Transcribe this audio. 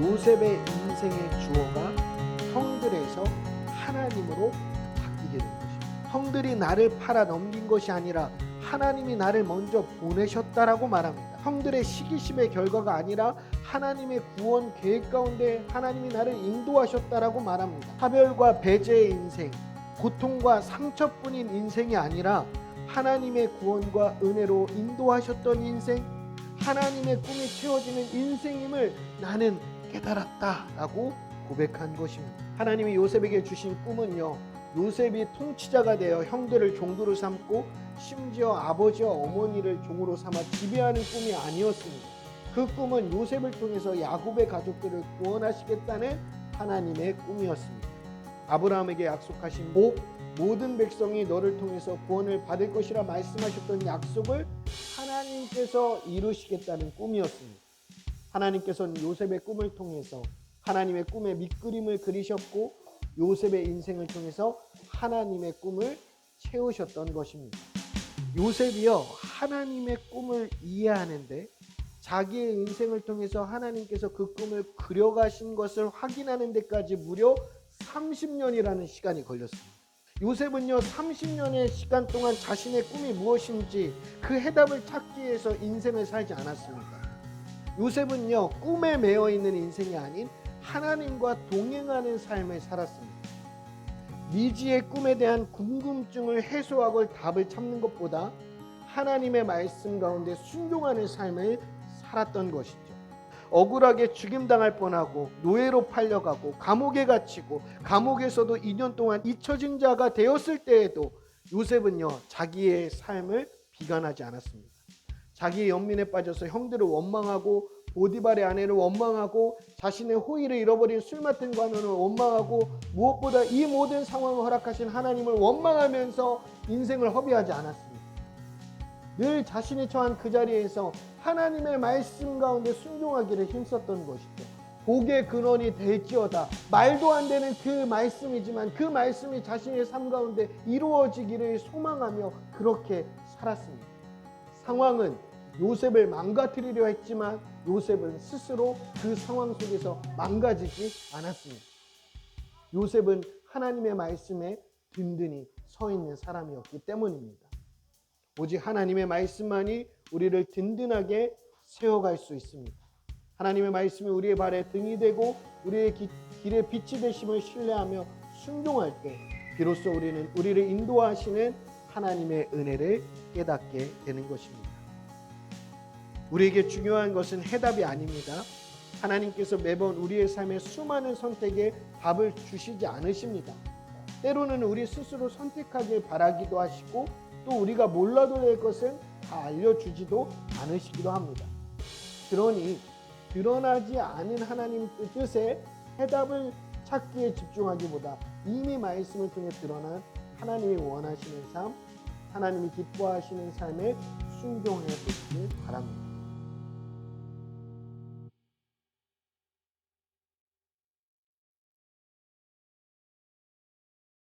요셉의 인생의 주어가 형들에서 하나님으로 바뀌게 된 것입니다. 형들이 나를 팔아 넘긴 것이 아니라 하나님이 나를 먼저 보내셨다라고 말합니다. 형들의 시기심의 결과가 아니라 하나님의 구원 계획 가운데 하나님이 나를 인도하셨다라고 말합니다. 하별과 배제의 인생, 고통과 상처뿐인 인생이 아니라 하나님의 구원과 은혜로 인도하셨던 인생, 하나님의 꿈이 채워지는 인생임을 나는 깨달았다라고 고백한 것입니다. 하나님이 요셉에게 주신 꿈은요. 요셉이 통치자가 되어 형들을 종도로 삼고 심지어 아버지와 어머니를 종으로 삼아 지배하는 꿈이 아니었습니다. 그 꿈은 요셉을 통해서 야곱의 가족들을 구원하시겠다는 하나님의 꿈이었습니다. 아브라함에게 약속하신 복 모든 백성이 너를 통해서 구원을 받을 것이라 말씀하셨던 약속을 하나님께서 이루시겠다는 꿈이었습니다. 하나님께서는 요셉의 꿈을 통해서 하나님의 꿈의 밑그림을 그리셨고 요셉의 인생을 통해서 하나님의 꿈을 채우셨던 것입니다. 요셉이요 하나님의 꿈을 이해하는데 자기의 인생을 통해서 하나님께서 그 꿈을 그려가신 것을 확인하는 데까지 무려 30년이라는 시간이 걸렸습니다. 요셉은요 30년의 시간 동안 자신의 꿈이 무엇인지 그 해답을 찾기 위해서 인생을 살지 않았습니다. 요셉은요 꿈에 매여 있는 인생이 아닌 하나님과 동행하는 삶을 살았습니다. 미지의 꿈에 대한 궁금증을 해소하고 답을 찾는 것보다 하나님의 말씀 가운데 순종하는 삶을 살았던 것이죠. 억울하게 죽임당할 뻔하고 노예로 팔려가고 감옥에 갇히고 감옥에서도 2년 동안 잊혀진 자가 되었을 때에도 요셉은요 자기의 삶을 비관하지 않았습니다. 자기의 연민에 빠져서 형들을 원망하고 보디발의 아내를 원망하고 자신의 호의를 잃어버린 술 맡은 관원을 원망하고 무엇보다 이 모든 상황을 허락하신 하나님을 원망하면서 인생을 허비하지 않았습니다. 늘 자신이 처한 그 자리에서 하나님의 말씀 가운데 순종하기를 힘썼던 것이죠. 복의 근원이 될지어다. 말도 안 되는 그 말씀이지만 그 말씀이 자신의 삶 가운데 이루어지기를 소망하며 그렇게 살았습니다. 상황은 요셉을 망가뜨리려 했지만 요셉은 스스로 그 상황 속에서 망가지지 않았습니다. 요셉은 하나님의 말씀에 든든히 서 있는 사람이었기 때문입니다. 오직 하나님의 말씀만이 우리를 든든하게 세워갈 수 있습니다. 하나님의 말씀이 우리의 발에 등이 되고 우리의 기, 길에 빛이 되심을 신뢰하며 순종할 때 비로소 우리는 우리를 인도하시는 하나님의 은혜를 깨닫게 되는 것입니다. 우리에게 중요한 것은 해답이 아닙니다. 하나님께서 매번 우리의 삶의 수많은 선택에 답을 주시지 않으십니다. 때로는 우리 스스로 선택하길 바라기도 하시고 또 우리가 몰라도 될 것은 다 알려주지도 않으시기도 합니다. 그러니 드러나지 않은 하나님 뜻에 해답을 찾기에 집중하기보다 이미 말씀을 통해 드러난 하나님이 원하시는 삶, 하나님이 기뻐하시는 삶에 순종해 보시길